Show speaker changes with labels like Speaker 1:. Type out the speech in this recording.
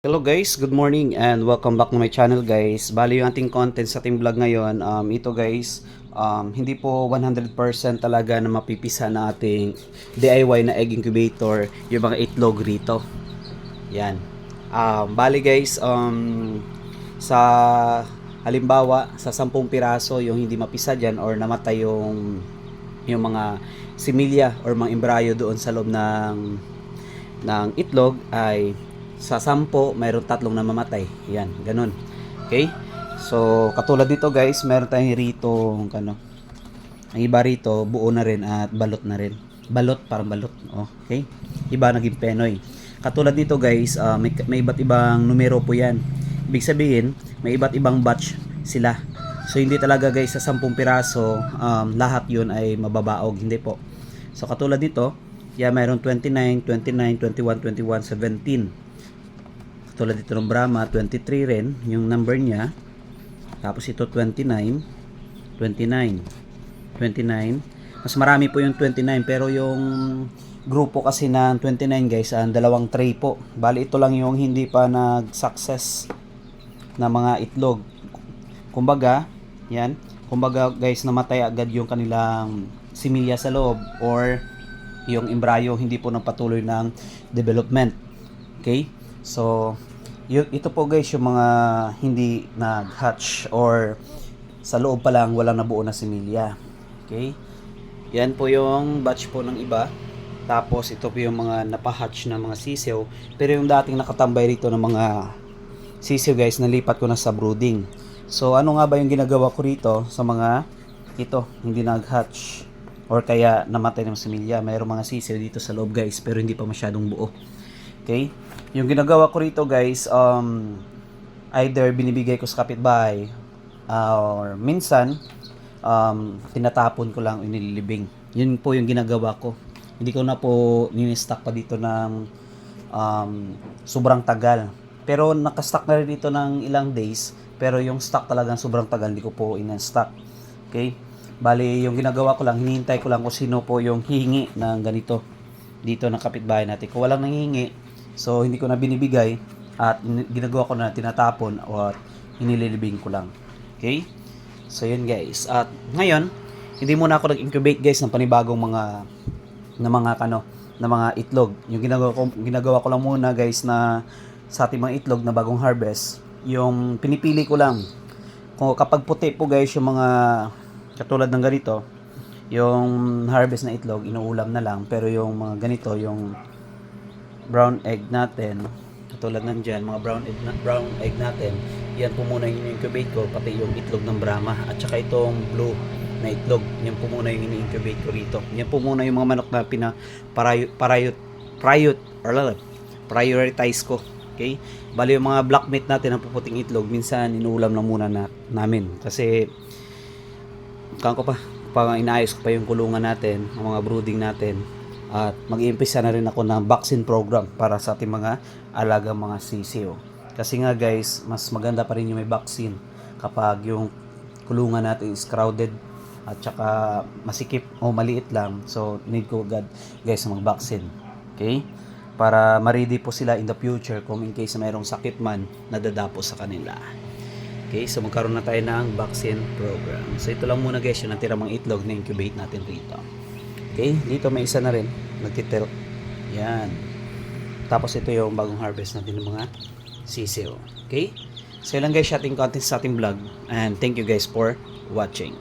Speaker 1: Hello guys, good morning and welcome back to my channel guys. Bali yung ating content sa ating vlog ngayon, um, ito guys, um, hindi po 100% talaga na mapipisa na ating DIY na egg incubator, yung mga itlog rito. Yan. Um, bali guys, um, sa halimbawa, sa 10 piraso yung hindi mapisa dyan or namatay yung yung mga similya or mga embryo doon sa loob ng ng itlog ay sa sampo, mayroon tatlong namamatay. Yan, ganun. Okay? So, katulad dito guys, meron tayong rito, ano, ang iba rito, buo na rin at balot na rin. Balot, parang balot. Oh, okay? Iba naging penoy. Katulad dito guys, ah, may, may iba't ibang numero po yan. Ibig sabihin, may iba't ibang batch sila. So, hindi talaga guys sa 10 piraso, um, lahat yun ay mababaog. Hindi po. So, katulad dito, yeah, mayroon 29, 29, 21, 21, 17 tulad dito ng Brahma 23 rin yung number niya. Tapos ito 29 29 29 mas marami po yung 29 pero yung grupo kasi ng 29 guys ang dalawang tray po. Bali ito lang yung hindi pa nag success na mga itlog. Kumbaga yan. Kumbaga guys namatay agad yung kanilang similya sa loob or yung embryo hindi po nagpatuloy ng development. Okay? So y- ito po guys yung mga hindi nag-hatch or sa loob pa lang walang nabuo na similya. Okay? Yan po yung batch po ng iba. Tapos ito po yung mga napahatch na mga sisiw. Pero yung dating nakatambay rito ng mga sisiw guys, nalipat ko na sa brooding. So ano nga ba yung ginagawa ko rito sa mga ito, hindi nag-hatch or kaya namatay ng similya. Mayroong mga sisiw dito sa loob guys pero hindi pa masyadong buo. Okay? Yung ginagawa ko rito guys, um, either binibigay ko sa kapitbahay uh, or minsan um, tinatapon ko lang inililibing. Yun po yung ginagawa ko. Hindi ko na po ninistock pa dito ng um, sobrang tagal. Pero nakastock na rin dito ng ilang days. Pero yung stock talagang sobrang tagal, hindi ko po in-stock. Okay? Bali, yung ginagawa ko lang, hinihintay ko lang kung sino po yung hihingi ng ganito dito ng kapitbahay natin. Kung walang nangihingi, so hindi ko na binibigay at in- ginagawa ko na tinatapon o at inililibing ko lang. Okay? So yun guys. At ngayon, hindi muna ako nag-incubate guys ng panibagong mga na mga kano na mga itlog. Yung ginagawa ko ginagawa ko lang muna guys na sa ating mga itlog na bagong harvest, yung pinipili ko lang kung kapag puti po guys yung mga katulad ng ganito, yung harvest na itlog, inuulam na lang. Pero yung mga ganito, yung brown egg natin, katulad ng dyan, mga brown egg, na, brown egg natin, yan po muna yung incubate ko, pati yung itlog ng Brahma. At saka itong blue na itlog, yan po muna yung ini-incubate ko rito. Yan po muna yung mga manok na pina parayot, parayot, priot, or lala, prioritize ko. Okay? Bali yung mga black meat natin na puputing itlog, minsan inuulam na muna na, namin. Kasi, kang ko pa, pang inaayos ko pa yung kulungan natin, ang mga brooding natin. At mag-iimpisa na rin ako ng vaccine program para sa ating mga alaga mga sisiyo. Kasi nga guys, mas maganda pa rin yung may vaccine kapag yung kulungan natin is crowded at saka masikip o maliit lang. So, need ko agad guys mag-vaccine. Okay? Para ma-ready po sila in the future kung in case mayroong sakit man na dadapo sa kanila. Okay, so magkaroon na tayo ng vaccine program. So ito lang muna guys, yung natira mga itlog na incubate natin rito. Okay, dito may isa na rin, nagtitil. Yan. Tapos ito yung bagong harvest natin ng mga sisiw. Okay? So yun lang guys, ating content sa ating vlog. And thank you guys for watching.